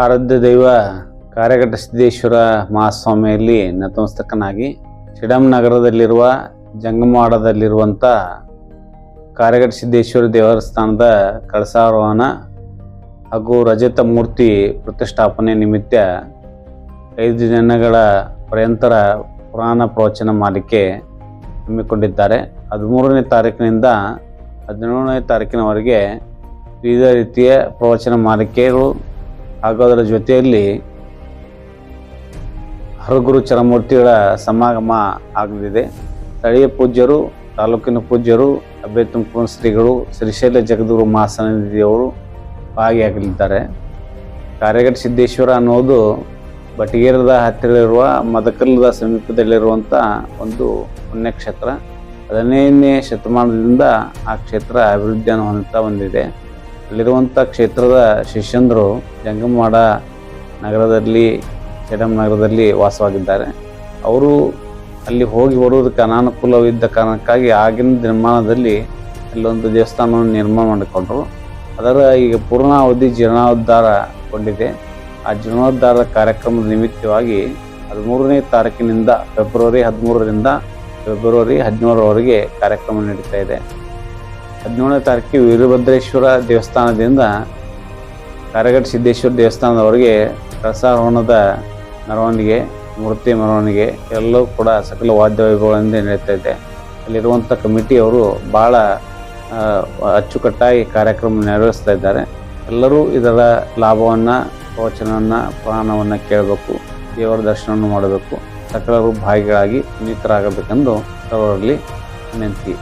ಆರಾಧ್ಯ ದೈವ ಕಾರ್ಯಘಟ್ಟ ಸಿದ್ದೇಶ್ವರ ಮಹಾಸ್ವಾಮಿಯಲ್ಲಿ ನತಮಸ್ತಕನಾಗಿ ಚಿಡಂ ನಗರದಲ್ಲಿರುವ ಜಂಗಮವಾಡದಲ್ಲಿರುವಂಥ ಕಾರ್ಯಘಟ್ಟ ಸಿದ್ದೇಶ್ವರ ದೇವಸ್ಥಾನದ ಕಳಸಾರೋಹಣ ಹಾಗೂ ರಜತ ಮೂರ್ತಿ ಪ್ರತಿಷ್ಠಾಪನೆ ನಿಮಿತ್ತ ಐದು ದಿನಗಳ ಪರ್ಯಂತರ ಪುರಾಣ ಪ್ರವಚನ ಮಾಲಿಕೆ ಹಮ್ಮಿಕೊಂಡಿದ್ದಾರೆ. ಹದಿಮೂರನೇ ತಾರೀಕಿನಿಂದ ಹದಿನೇಳನೇ ತಾರೀಕಿನವರೆಗೆ ವಿವಿಧ ರೀತಿಯ ಪ್ರವಚನ ಮಾಲಿಕೆಗಳು ಹಾಗೂ ಅದರ ಜೊತೆಯಲ್ಲಿ ಹರಗುರು ಚರಮೂರ್ತಿಗಳ ಸಮಾಗಮ ಆಗಲಿದೆ. ಸ್ಥಳೀಯ ಪೂಜ್ಯರು, ತಾಲೂಕಿನ ಪೂಜ್ಯರು ಅಭಯ ತುಮಕೂರು ಶ್ರೀಗಳು ಶ್ರೀಶೈಲ ಜಗದ್ಗುರು ಮಹಾಸನಿಧಿಯವರು ಭಾಗಿಯಾಗಲಿದ್ದಾರೆ. ಕಾರ್ಯಗಟ್ ಸಿದ್ದೇಶ್ವರ ಅನ್ನೋದು ಬಟಗೇರದ ಹತ್ತಿರವಿರುವ ಮದಕಲ್ಲದ ಸಮೀಪದಲ್ಲಿರುವಂಥ ಒಂದು ಪುಣ್ಯಕ್ಷೇತ್ರ. ಹದಿನೈದನೇ ಶತಮಾನದಿಂದ ಆ ಕ್ಷೇತ್ರ ಅಭಿವೃದ್ಧಿಯನ್ನು ಹೊಂದುತ್ತಾ ಬಂದಿದೆ. ಅಲ್ಲಿರುವಂಥ ಕ್ಷೇತ್ರದ ಶಿಷ್ಯಂದರು ಜಂಗಮವಾಡ ನಗರದಲ್ಲಿ ಚಡಮ್ ನಗರದಲ್ಲಿ ವಾಸವಾಗಿದ್ದಾರೆ. ಅವರು ಅಲ್ಲಿ ಹೋಗಿ ಬರುವುದಕ್ಕೆ ಅನಾನುಕೂಲವಿದ್ದ ಕಾರಣಕ್ಕಾಗಿ ಆಗಿನ ನಿರ್ಮಾಣದಲ್ಲಿ ಅಲ್ಲೊಂದು ದೇವಸ್ಥಾನವನ್ನು ನಿರ್ಮಾಣ ಮಾಡಿಕೊಂಡರು. ಅದರ ಈಗ ಪೂರ್ಣಾವಧಿ ಜೀರ್ಣೋದ್ಧಾರಗೊಂಡಿದೆ ಆ ಜೀರ್ಣೋದ್ಧಾರ ಕಾರ್ಯಕ್ರಮದ ನಿಮಿತ್ತವಾಗಿ ಹದಿಮೂರನೇ ತಾರೀಕಿನಿಂದ ಫೆಬ್ರವರಿ ಹದಿಮೂರರಿಂದ ಫೆಬ್ರವರಿ ಹದಿನೇಳರವರೆಗೆ ಕಾರ್ಯಕ್ರಮ ನಡೀತಾ ಇದೆ. ಹದಿನೇಳನೇ ತಾರೀಕು ವೀರಭದ್ರೇಶ್ವರ ದೇವಸ್ಥಾನದಿಂದ ಕಾರ್ಯಗಟ್ ಸಿದ್ದೇಶ್ವರ ದೇವಸ್ಥಾನದವರೆಗೆ ಕಳಸಾರೋಹಣದ ಮೆರವಣಿಗೆ, ಮೂರ್ತಿ ಮೆರವಣಿಗೆ ಎಲ್ಲವೂ ಕೂಡ ಸಕಲ ವಾದ್ಯ ವೈಭವಗಳಿಂದ ನಡೀತಾ ಇದೆ ಅಲ್ಲಿರುವಂಥ ಕಮಿಟಿಯವರು ಭಾಳ ಅಚ್ಚುಕಟ್ಟಾಗಿ ಕಾರ್ಯಕ್ರಮ ನೆರವೇರಿಸ್ತಾ ಇದ್ದಾರೆ. ಎಲ್ಲರೂ ಇದರ ಲಾಭವನ್ನು, ಪ್ರವಚನವನ್ನು, ಪ್ರಾಣವನ್ನು ಕೇಳಬೇಕು, ದೇವರ ದರ್ಶನವನ್ನು ಮಾಡಬೇಕು. ಸಕಲರು ಭಾಗಿಗಳಾಗಿ ಪುನೀತರಾಗಬೇಕೆಂದು ಅವರಲ್ಲಿ ವಿನಂತಿ.